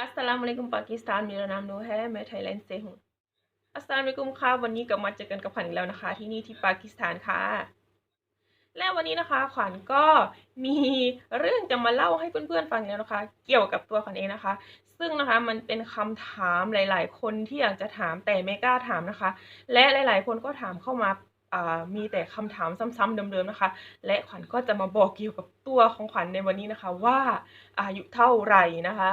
अस्सलाम वालेकुम पाकिस्तान मेरा नाम नूर है मैं थाईलैंड से हूँ อัสสลามุอะลัยกุมค่ะวันนี้กลับมาเจอกันกับขวัญอีกแล้วนะคะ ที่นี่ที่ปากีสถานค่ะ และวันนี้นะคะ ขวัญก็มีเรื่องจะมาเล่าให้เพื่อนๆฟังแล้วนะคะ เกี่ยวกับตัวขวัญเองนะคะ ซึ่งนะคะมันเป็นคำถามหลาย ๆ คนที่อยากจะถามแต่ไม่กล้าถามนะคะ และหลาย ๆ คนก็ถามเข้ามาอ่า มีแต่คำถามซ้ำๆเดิมๆนะคะ และขวัญก็จะมาบอกเกี่ยวกับตัวของขวัญในวันนี้นะคะว่าอายุเท่าไหร่นะคะ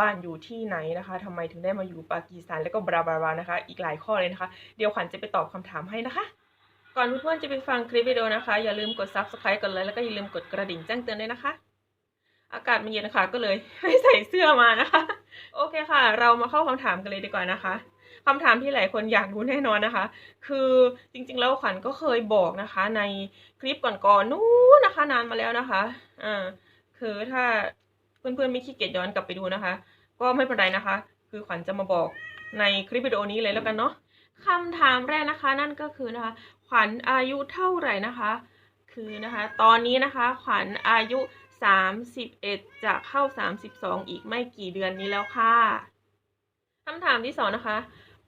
บ้านอยู่ที่ไหนนะคะทำไมถึงได้มาอยู่ปากีสถานแล้วก็บราบรารานะคะ อีกหลายข้อเลยนะคะ เดี๋ยวขวัญจะไปตอบคำถามให้นะคะก่อนเพื่อนๆจะไปฟังคลิปวิดีโอนะคะ อย่าลืมกด subscribe กดไลค์แล้วก็อย่าลืมกดกระดิ่งแจ้งเตือนด้วยนะคะ อากาศมันเย็นนะคะก็เลยไม่ใส่เสื้อมานะคะ โอเคค่ะ เรามาเข้าคำถามกันเลยดีกว่านะคะ คำถามที่หลายคนอยากรู้แน่นอนนะคะ คือจริงๆแล้วขวัญก็เคยบอกนะคะ ในคลิปก่อนๆนู้นนะคะ นานมาแล้วนะคะอ่าคือถ้าเพื่อนๆไม่ขี้เกียจย้อนกลับไปดูนะคะ ก็ไม่เป็นไรนะคะ คือขวัญจะมาบอกในคลิปวิดีโอนี้เลยแล้วกันเนาะคำถามแรกนะคะ นั่นก็คือนะคะ ขวัญอายุเท่าไหร่นะคะ คือนะคะ ตอนนี้นะคะ ขวัญอายุ 31 จะเข้า 32 อีกไม่กี่เดือนนี้แล้วค่ะคำถามที่สองนะคะ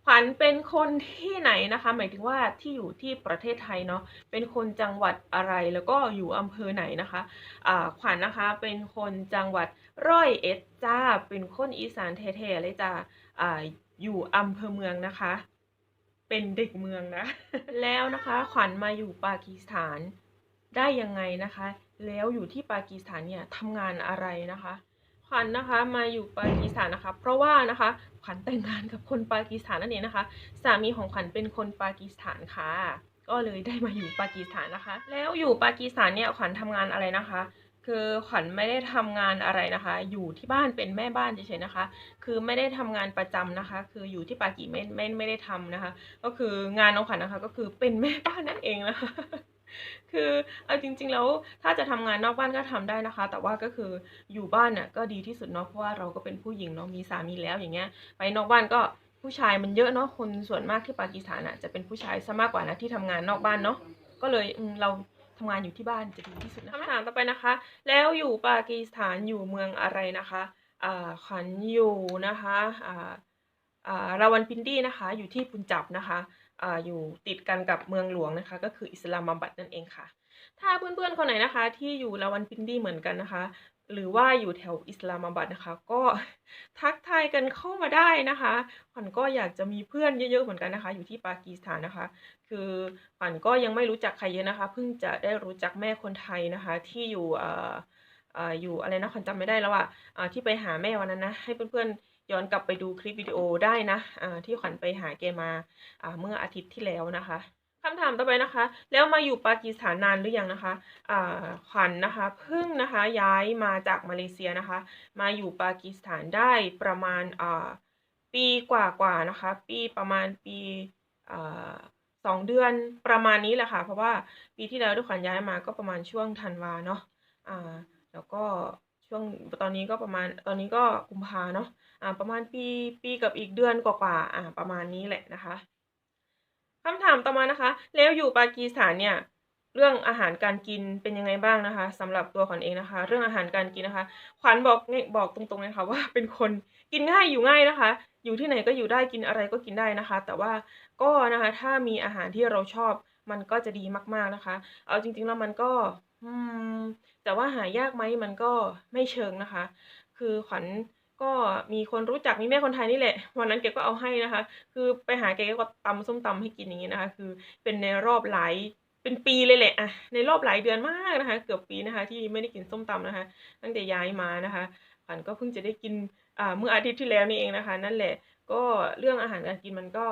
ขวัญเป็นคนที่ไหนนะคะ หมายถึงว่าที่อยู่ที่ประเทศไทยเนาะเป็นคนจังหวัดอะไรแล้วก็อยู่อำเภอไหนนะคะอ่าขวัญนะคะเป็นคนจังหวัดร้อยเอ็ดจ้าเป็นคนอีสานแท้ๆเลยจ้าอ่าอยู่อำเภอเมืองนะคะ เป็นเด็กเมืองนะแล้วนะคะขวัญมาอยู่ปากีสถานได้ยังไงนะคะ แล้วอยู่ที่ปากีสถานเนี่ยทำงานอะไรนะคะ ขวัญนะคะมาอยู่ปากีสถานนะคะ เพราะว่านะคะขวัญแต่งงานกับคนปากีสถานนั่นเองนะคะ สามีของขวัญเป็นคนปากีสถานค่ะ ก็เลยได้มาอยู่ปากีสถานนะคะ แล้วอยู่ปากีสถานเนี่ยขวัญทำงานอะไรนะคะ คือขวัญไม่ได้ทำงานอะไรนะคะ อยู่ที่บ้านเป็นแม่บ้านเฉยๆนะคะ คือไม่ได้ทำงานประจำนะคะ คืออยู่ที่ปากีไม่ไม่ไม่ได้ทำนะคะ ก็คืองานน้องขวัญนะคะ ก็คือเป็นแม่บ้านนั่นเองนะคะ คือเอาจริง ๆ แล้วถ้าจะทำงานนอกบ้านก็ทำได้นะคะ แต่ว่าก็คืออยู่บ้านน่ะก็ดีที่สุดเนาะเพราะว่าเราก็เป็นผู้หญิงเนาะมีสามีแล้วอย่างเงี้ย ไปนอกบ้านก็ผู้ชายมันเยอะเนาะคนส่วนมากที่ปากีสถานอะจะเป็นผู้ชายซะมากกว่านะที่ทำงานนอกบ้านเนาะก็เลยเราทำงานอยู่ที่บ้านจะดีที่สุดคำถามต่อไปนะคะ แล้วอยู่ปากีสถานอยู่เมืองอะไรนะคะอ่าขวัญอยู่นะคะอ่าอ่าราวันปินดี้นะคะ อยู่ที่ปุนจับนะคะ อยู่ติดกันกับเมืองหลวงนะคะ ก็คืออิสลามบัดนั่นเองค่ะ ถ้าเพื่อนๆคนไหนนะคะ ที่อยู่ราวันปินดี้เหมือนกันนะคะ หรือว่าอยู่แถวอิสลามบัดนะคะ ก็ทักทายกันเข้ามาได้นะคะขวัญก็อยากจะมีเพื่อนเยอะๆเหมือนกันนะคะ อยู่ที่ปากีสถานนะคะ คือขวัญก็ยังไม่รู้จักใครเยอะนะคะเพิ่งจะได้รู้จักแม่คนไทยนะคะ ที่อยู่อ่ออ่ออยู่อะไรนะขวัญจำไม่ได้แล้วอะอ่าที่ไปหาแม่วันนั้นนะให้เพื่อนๆ ย้อนกลับไปดูคลิปวิดีโอได้นะอ่าที่ขวัญไปหาแกมาอ่าเมื่ออาทิตย์ที่แล้วนะคะคำถามต่อไปนะคะ แล้วมาอยู่ปากีสถานนานหรือยังนะคะขวัญนะคะเพิ่งนะคะย้ายมาจากมาเลเซียนะคะ มาอยู่ปากีสถานได้ประมาณอ่าปีกว่าๆนะคะ ปีประมาณปีอสองเดือนประมาณนี้แหละค่ะ เพราะว่าปีที่แล้วด้วยขวัญย้ายมาก็ประมาณช่วงธันวาเนาะอ่าแล้วก็ ช่วงตอนนี้ก็ประมาณตอนนี้ก็กุมภาเนาะอ่าประมาณปีปีกับอีกเดือนกว่าๆอ่าประมาณนี้แหละนะคะคำถามต่อมานะคะ แล้วอยู่ปากีสถานเนี่ยเรื่องอาหารการกินเป็นยังไงบ้างนะคะสำหรับตัวขวัญเองนะคะ เรื่องอาหารการกินนะคะ ขวัญบอกง่ยบอกตรงๆเลยค่ะว่าเป็นคนกินง่ายอยู่ง่ายนะคะ อยู่ที่ไหนก็อยู่ได้กินอะไรก็กินได้นะคะ แต่ว่าก็นะคะถ้ามีอาหารที่เราชอบมันก็จะดีมากๆนะคะ เอาจริงๆแล้วมันก็ อืม แต่ว่าหายากไหมมันก็ไม่เชิงนะคะ คือขวัญก็มีคนรู้จักมีแม่คนไทยนี่แหละ วันนั้นแกก็เอาให้นะคะ คือไปหาแกก็ตำส้มตำให้กินอย่างนี้นะคะ คือเป็นในรอบหลายเป็นปีเลยแหละอะในรอบหลายเดือนมากนะคะ เกือบปีนะคะ ที่ไม่ได้กินส้มตำนะคะ ตั้งแต่ย้ายมานะคะขวัญก็เพิ่งจะได้กินอ่าเมื่ออาทิตย์ที่แล้วนี่เองนะคะ นั่นแหละ ก็เรื่องอาหารการกินมันก็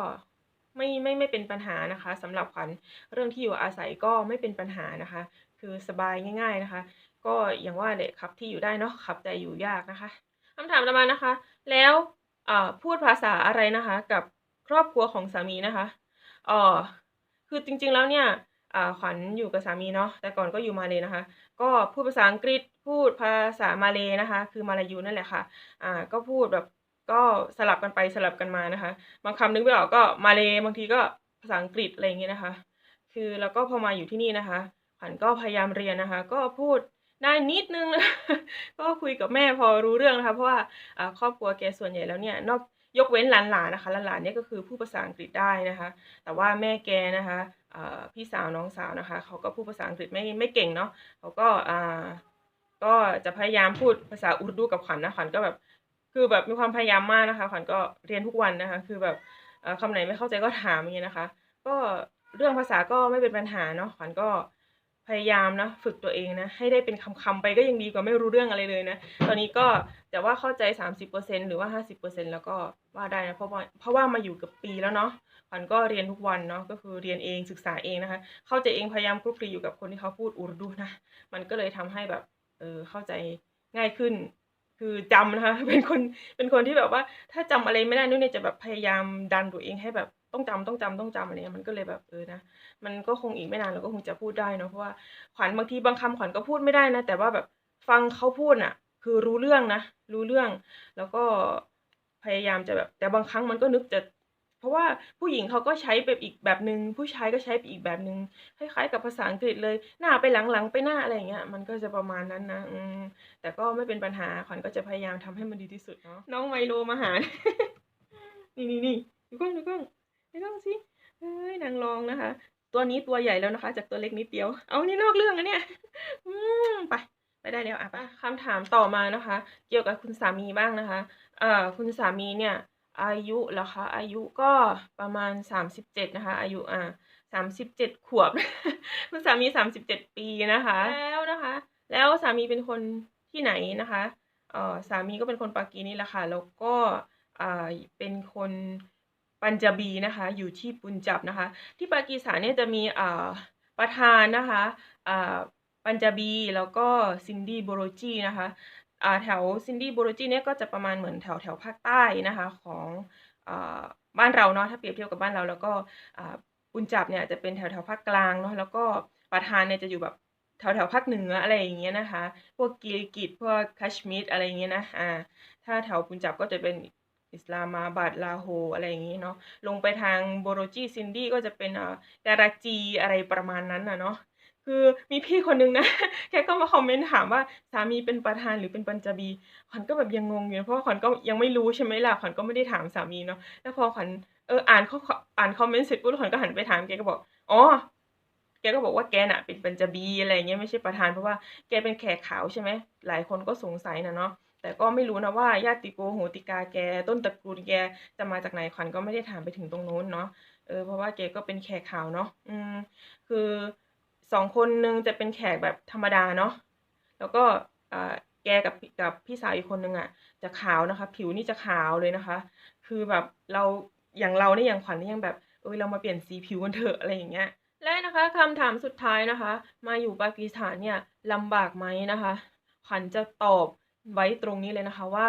ไม่ไม่ไม่เป็นปัญหานะคะสำหรับขวัญเรื่องที่อยู่อาศัยก็ไม่เป็นปัญหานะคะ คือสบายง่าย ๆนะคะ ก็อย่างว่าแหละครับที่อยู่ได้เนาะครับแต่อยู่ยากนะคะคำถามต่อมานะคะ แล้วพูดภาษาอะไรนะคะ กับครอบครัวของสามีนะคะเออคือจริงๆแล้วเนี่ยขวัญอยู่กับสามีเนาะแต่ก่อนก็อยู่มาเลยนะคะ ก็พูดภาษาอังกฤษพูดภาษามาเลยนะคะ คือมาลายูนั่นแหละค่ะอ่าก็พูดแบบก็สลับกันไปสลับกันมานะคะ บางคำนึกไม่ออกก็มาเลยบางทีก็ภาษาอังกฤษอะไรอย่างเงี้ยนะคะ คือแล้วก็พอมาอยู่ที่นี่นะคะ ขวัญก็พยายามเรียนนะคะ ก็พูดได้นิดนึงก็คุยกับแม่พอรู้เรื่องนะคะ เพราะว่าครอบครัวแกส่วนใหญ่แล้วเนี่ยนอกยกเว้นหลานๆนะคะหลานๆเนี่ยก็คือพูดภาษาอังกฤษได้นะคะ แต่ว่าแม่แกนะคะพี่สาวน้องสาวนะคะเขาก็พูดภาษาอังกฤษไม่ไม่เก่งเนาะเขาก็ก็จะพยายามพูดภาษาอุรดูกับขวัญนะขวัญก็แบบคือแบบมีความพยายามมากนะคะขวัญก็เรียนทุกวันนะคะ คือแบบเอ่อคำไหนไม่เข้าใจก็ถามอย่างเงี้ยนะคะ ก็เรื่องภาษาก็ไม่เป็นปัญหาเนาะขวัญก็ พยายามนะฝึกตัวเองนะให้ได้เป็นคำๆไปก็ยังดีกว่าไม่รู้เรื่องอะไรเลยนะ ตอนนี้ก็แต่ว่าเข้าใจ 30%หรือว่า 50%แล้วก็ว่าได้นะเพราะว่าเพราะว่ามาอยู่กับปีแล้วเนาะขวัญก็เรียนทุกวันเนาะก็คือเรียนเองศึกษาเองนะคะ เข้าใจเองพยายามคลุกคลีอยู่กับคนที่เขาพูดอุรดูนะมันก็เลยทำให้แบบเออเข้าใจง่ายขึ้น คือจำนะคะเป็นคนเป็นคนที่แบบว่าถ้าจำอะไรไม่ได้นู่นเนี่ยจะแบบพยายามดันตัวเองให้แบบ ต้องจำต้องจำต้องจำอะไรเงี้ยมันก็เลยแบบเออนะมันก็คงอีกไม่นานเราก็คงจะพูดได้เนาะเพราะว่าขวัญบางทีบางคำขวัญก็พูดไม่ได้นะ แต่ว่าแบบฟังเขาพูดน่ะ คือรู้เรื่องนะรู้เรื่อง แล้วก็พยายามจะแบบ แต่บางครั้งมันก็นึกจะ เพราะว่าผู้หญิงเขาก็ใช้แบบอีกแบบหนึ่งผู้ชายก็ใช้ไปอีกแบบหนึ่งคล้ายๆกับภาษาอังกฤษเลย หน้าไปหลังๆไปหน้าอะไรอย่างเงี้ยมันก็จะประมาณนั้นนะอืมแต่ก็ไม่เป็นปัญหาขวัญก็จะพยายามทำให้มันดีที่สุดเนาะน้องไมโลมาหา นี่นี่นี่ดูกล้องดูกล้อง ดูกล้องสิเอ้ยนางรองนะคะ ตัวนี้ตัวใหญ่แล้วนะคะ จากตัวเล็กนิดเดียว เอานี่นอกเรื่องอะเนี่ย อืมไปไปได้แล้วอะไปคำถามต่อมานะคะ เกี่ยวกับคุณสามีบ้างนะคะเอ่อคุณสามีเนี่ย อายุเหรอคะ อายุก็ประมาณสามสิบเจ็ดนะคะ อายุอ่าสามสิบเจ็ดขวบ คุณสามีสามสิบเจ็ดปีนะคะ แล้วนะคะ แล้วสามีเป็นคนที่ไหนนะคะเอ่อสามีก็เป็นคนปากีนี่แหละค่ะ แล้วก็อ่าเป็นคน ปัญจบีนะคะ อยู่ที่ปุญจับนะคะ ที่ปากีสถานเนี่ยจะมีอ่าประธานนะคะอ่าปัญจบีแล้วก็ซินดี้โบโรจีนะคะแถวซินดี้โบโรจีเนี่ยก็จะประมาณเหมือนแถวแถวภาคใต้นะคะของอ่าบ้านเราเนาะถ้าเปรียบเทียบกับบ้านเรา แล้วก็อ่าปุญจับเนี่ยจะเป็นแถวแถวภาคกลางเนาะแล้วก็ประธานเนี่ยจะอยู่แบบแถวแถวภาคเหนืออะไรอย่างเงี้ยนะคะ พวกกิลกิตพวกคัชมีรอะไรอย่างเงี้ยนะอ่าถ้าแถวปุญจับก็จะเป็น อิสลามาบัดลาโฮอะไรอย่างงี้เนาะลงไปทางโบโรจีซินดี้ก็จะเป็นอ่าการาจีอะไรประมาณนั้นนะเนาะคือมีพี่คนนึงนะแกก็มาคอมเมนต์ถามว่าสามีเป็นประธานหรือเป็นปัญจาบีขวัญก็แบบยังงงอยู่เพราะว่าขวัญก็ยังไม่รู้ใช่ไหมล่ะขวัญก็ไม่ได้ถามสามีเนาะแล้วพอขวัญเอออ่านเขาอ่านคอมเมนต์เสร็จปุ๊บขวัญก็หันไปถามแกก็บอกอ๋อแกก็บอกว่าแกน่ะเป็นปัญจาบีอะไรเงี้ยไม่ใช่ประธานเพราะว่าแกเป็นแขกขาวใช่ไหมหลายคนก็สงสัยนะเนาะ แต่ก็ไม่รู้นะว่าญาติโกโหติกาแก ต้นตระกูลแกจะมาจากไหนขวัญก็ไม่ได้ถามไปถึงตรงนู้นเนาะเออเพราะว่าแกก็เป็นแขกขาวเนาะอืมคือสองคนนึงจะเป็นแขกแบบธรรมดาเนาะแล้วก็อ่าแกกับกับพี่สาวอีกคนนึงอะ จะขาวนะคะ ผิวนี่จะขาวเลยนะคะ คือแบบเราอย่างเราเนี่ยอย่างขวัญนี่ยังแบบเออเรามาเปลี่ยนสีผิวกันเถอะอะไรอย่างเงี้ยและนะคะคำถามสุดท้ายนะคะ มาอยู่ปากีสถานเนี่ยลำบากไหมนะคะ ขวัญจะตอบ ไว้ตรงนี้เลยนะคะว่า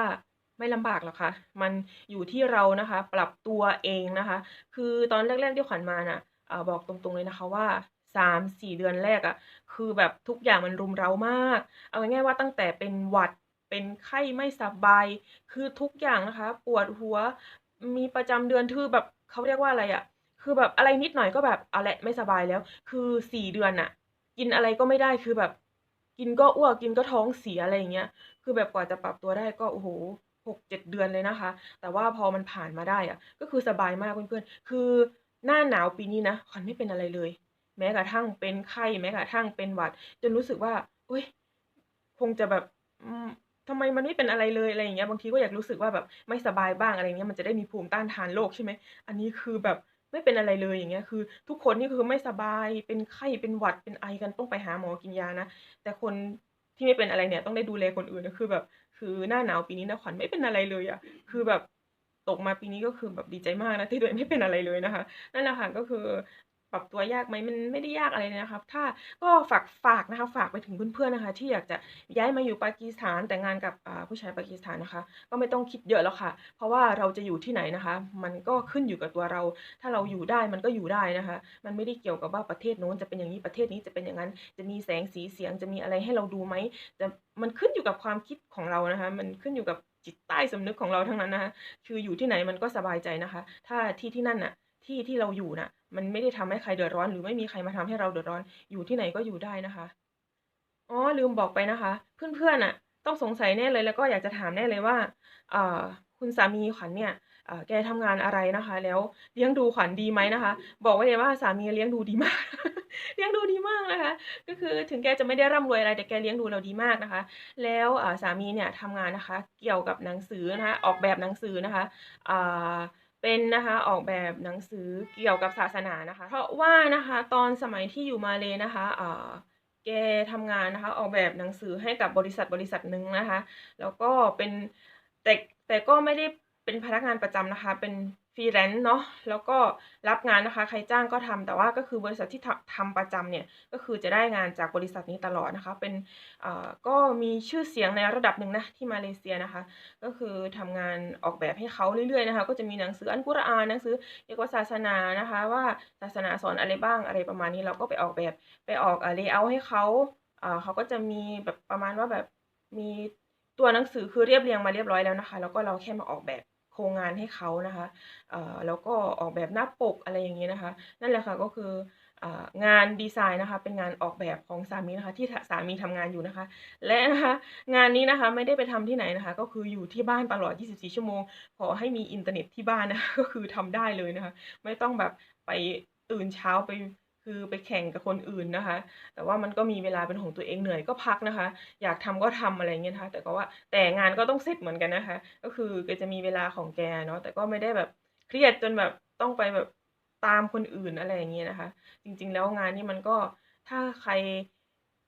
ไม่ลำบากหรอกค่ะ มันอยู่ที่เรานะคะ ปรับตัวเองนะคะ คือตอนแรกๆที่ขวัญมาน่ะอ่าบอกตรงๆเลยนะคะว่าสามสี่เดือนแรกอะ่ะ คือแบบทุกอย่างมันรุมเร้ามาก เอาง่ายๆว่าตั้งแต่เป็นหวัด เป็นไข้ไม่สบาย คือทุกอย่างนะคะ ปวดหัว มีประจำเดือนคือแบบเขาเรียกว่าอะไรอะ่ะ คือแบบอะไรนิดหน่อยก็แบบเอาละไม่สบายแล้ว คือสี่เดือนน่ะ กินอะไรก็ไม่ได้ คือแบบ กินก็อ้วกกินก็ท้องเสียอะไรอย่างเงี้ย คือแบบกว่าจะปรับตัวได้ก็โอ้โหหกเจ็ดเดือนเลยนะคะ แต่ว่าพอมันผ่านมาได้อะก็คือสบายมากเพื่อนๆ คือหน้าหนาวปีนี้นะขวัญไม่เป็นอะไรเลย แม้กระทั่งเป็นไข้แม้กระทั่งเป็นหวัด จนรู้สึกว่าเฮ้ย คงจะแบบอืมทำไมมันไม่เป็นอะไรเลยอะไรอย่างเงี้ยบางทีก็อยากรู้สึกว่าแบบไม่สบายบ้างอะไรเงี้ยมันจะได้มีภูมิต้านทานโรคใช่ไหมอันนี้คือแบบ ไม่เป็นอะไรเลยอย่างเงี้ย คือ ทุกคนนี่คือไม่สบายเป็นไข้เป็นหวัดเป็นไอกันต้องไปหาหมอกินยานะแต่คนที่ไม่เป็นอะไรเนี่ยต้องได้ดูแลคนอื่นนะคือแบบ คือหน้าหนาวปีนี้นะขวัญไม่เป็นอะไรเลยอะคือแบบตกมาปีนี้ก็คือแบบดีใจมากนะที่ตัวเองไม่เป็นอะไรเลยนะคะ นั่นแหละค่ะก็คือ รับตัวยากไหมมันไม่ได้ยากอะไรเลยนะครับ ถ้าก็ฝากฝากนะคะ ฝากไปถึงเพื่อนๆนะคะ ที่อยากจะย้ายมาอยู่ปากีสถานแต่งงานกับผู้ชายปากีสถานนะคะ ก็ไม่ต้องคิดเยอะแล้วค่ะ เพราะว่าเราจะอยู่ที่ไหนนะคะ มันก็ขึ้นอยู่กับตัวเรา ถ้าเราอยู่ได้มันก็อยู่ได้นะคะ มันไม่ได้เกี่ยวกับว่าประเทศโน้นจะเป็นอย่างนี้ประเทศนี้จะเป็นอย่างนั้น จะมีแสงสีเสียงจะมีอะไรให้เราดูไหมจะมันขึ้นอยู่กับความคิดของเรานะคะ มันขึ้นอยู่กับจิตใต้สำนึกของเราทั้งนั้นนะคะคืออยู่ที่ไหนมันก็สบายใจนะคะ ถ้าที่ที่นั่นน่ะ ที่ที่เราอยู่น่ะ มันไม่ได้ทำให้ใครเดือดร้อน หรือไม่มีใครมาทำให้เราเดือดร้อน อยู่ที่ไหนก็อยู่ได้นะคะ อ๋อลืมบอกไปนะคะ เพื่อนๆน่ะ ต้องสงสัยแน่เลยแล้วก็อยากจะถามแน่เลยว่าอ่าคุณสามีขวัญเนี่ยแกทำงานอะไรนะคะ แล้วเลี้ยงดูขวัญดีไหมนะคะ?บอกไว้เลยว่าสามีเลี้ยงดูดีมาก เลี้ยงดูดีมากนะคะ ก็คือถึงแกจะไม่ได้ร่ำรวยอะไรแต่แกเลี้ยงดูเราดีมากนะคะ แล้วสามีเนี่ยทำงานนะคะ เกี่ยวกับหนังสือนะคะ ออกแบบหนังสือนะคะ เป็นนะคะออกแบบหนังสือเกี่ยวกับศาสนานะคะ เพราะว่านะคะตอนสมัยที่อยู่มาเลยนะคะเอ่าแกทำงานนะคะออกแบบหนังสือให้กับบริษัทบริษัทหนึ่งนะคะ แล้วก็เป็นแต่แต่ก็ไม่ได้เป็นพนักงานประจำนะคะเป็น Freelance เนาะแล้วก็รับงานนะคะ ใครจ้างก็ทำแต่ว่าก็คือบริษัทที่ทำทำประจำเนี่ยก็คือจะได้งานจากบริษัทนี้ตลอดนะคะ เป็นอ่าก็มีชื่อเสียงในระดับหนึ่งนะที่มาเลเซียนะคะ ก็คือทำงานออกแบบให้เขาเรื่อยๆนะคะ ก็จะมีหนังสืออัลกุรอานหนังสือเกี่ยวกับศาสนานะคะ ว่าศาสนาสอนอะไรบ้างอะไรประมาณนี้เราก็ไปออกแบบไปออกอ่า layout ให้เขาอ่าเขาก็จะมีแบบประมาณว่าแบบมีตัวหนังสือคือเรียบเรียงมาเรียบร้อยแล้วนะคะ แล้วก็เราแค่มาออกแบบ โครงงานให้เขานะคะเอ่อแล้วก็ออกแบบหน้าปกอะไรอย่างงี้นะคะ นั่นแหละค่ะก็คืออ่างานดิไซน์นะคะเป็นงานออกแบบของสามีนะคะที่สามีทำงานอยู่นะคะ และนะคะงานนี้นะคะไม่ได้ไปทำที่ไหนนะคะ ก็คืออยู่ที่บ้านตลอด 24 ชั่วโมง ขอให้มีอินเทอร์เน็ตที่บ้านนะคะก็คือทำได้เลยนะคะ ไม่ต้องแบบไปตื่นเช้าไป คือไปแข่งกับคนอื่นนะคะ แต่ว่ามันก็มีเวลาเป็นของตัวเองเหนื่อยก็พักนะคะ อยากทำก็ทำอะไรอย่างเงี้ยนะคะ แต่ก็ว่าแต่งานก็ต้องเสร็จเหมือนกันนะคะ ก็คือแกจะมีเวลาของแกเนาะแต่ก็ไม่ได้แบบเครียดจนแบบต้องไปแบบตามคนอื่นอะไรอย่างงี้ยนะคะ จริง ๆ แล้วงานนี้มันก็ถ้าใคร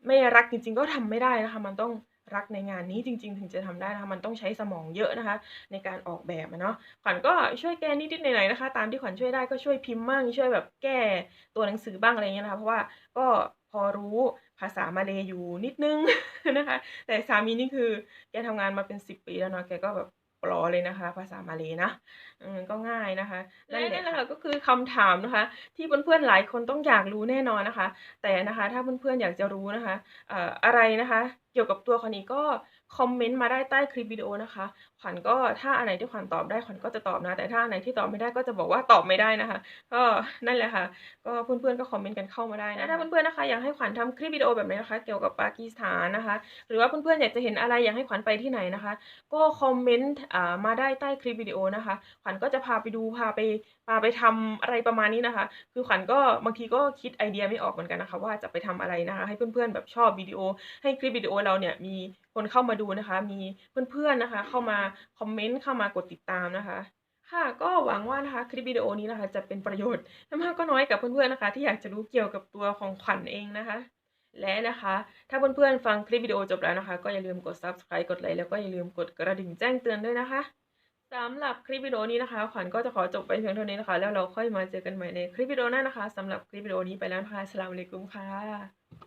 ไม่รักจริง ๆ ก็ทำไม่ได้นะคะ มันต้อง รักในงานนี้จริง ๆ ถึงจะทำได้นะคะมันต้องใช้สมองเยอะนะคะ ในการออกแบบอะเนาะขวัญก็ช่วยแก้นิดๆหน่อยๆนะคะ ตามที่ขวัญช่วยได้ก็ช่วยพิมพ์บ้างช่วยแบบแก้ตัวหนังสือบ้างอะไรเงี้ยนะคะเพราะว่าก็พอรู้ภาษามาเลย์อยู่นิดนึงนะคะ แต่สามีนี่คือแกทำงานมาเป็น10ปีแล้วเนาะแกก็แบบ ปลอเลยนะคะ ภาษามาเลย์นะอืมก็ง่ายนะคะ และนั่นแหละค่ะก็คือคำถามนะคะ ที่เพื่อนๆหลายคนต้องอยากรู้แน่นอนนะคะ แต่นะคะถ้าเพื่อนๆอยากจะรู้นะคะเอ่ออะไรนะคะ เกี่ยวกับตัวขวัญอีกก็คอมเมนต์มาได้ใต้คลิปวิดีโอนะคะขวัญก็ถ้าอันไหนที่ขวัญตอบได้ขวัญก็จะตอบนะ แต่ถ้าอันไหนที่ตอบไม่ได้ก็จะบอกว่าตอบไม่ได้นะคะ ก็นั่นแหละค่ะ ก็เพื่อนๆก็คอมเมนต์กันเข้ามาได้นะถ้าเพื่อนๆนะคะอยากให้ขวัญทำคลิปวิดีโอแบบไหนนะคะ เกี่ยวกับปากีสถานนะคะ หรือว่าเพื่อนๆอยากจะเห็นอะไรอยากให้ขวัญไปที่ไหนนะคะ ก็คอมเมนต์อ่ามาได้ใต้คลิปวิดีโอนะคะ ขวัญก็จะพาไปดูพาไปพาไปทำอะไรประมาณนี้นะคะ คือขวัญก็บางทีก็คิดไอเดียไม่ออกเหมือนกันนะคะ ว่าจะไปทำอะไรนะคะ ให้เพื่อนๆแบบชอบวิดีโอ ให้คลิปวิดีโอเราเนี่ยมีคนเข้ามาดูนะคะ มีเพื่อนๆนะคะ เข้ามาคอมเมนต์เข้ามากดติดตามนะคะ ค่ะก็หวังว่านะคะคลิปวิดีโอนี้นะคะ จะเป็นประโยชน์ไม่มากก็น้อยกับเพื่อนๆนะคะ ที่อยากจะรู้เกี่ยวกับตัวของขวัญเองนะคะ และนะคะ ถ้าเพื่อนๆฟังคลิปวิดีโอจบแล้วนะคะ ก็อย่าลืมกด Subscribe กดไลค์แล้วก็อย่าลืมกดกระดิ่งแจ้งเตือนด้วยนะคะสำหรับคลิปวิดีโอนี้นะคะ ขวัญก็จะขอจบไปเพียงเท่านี้นะคะ แล้วเราค่อยมาเจอกันใหม่ในคลิปวิดีโอหน้านะคะสำหรับคลิปวิดีโอนี้ไปแล้วนะคะอัสสลามุอะลัยกุมค่ะ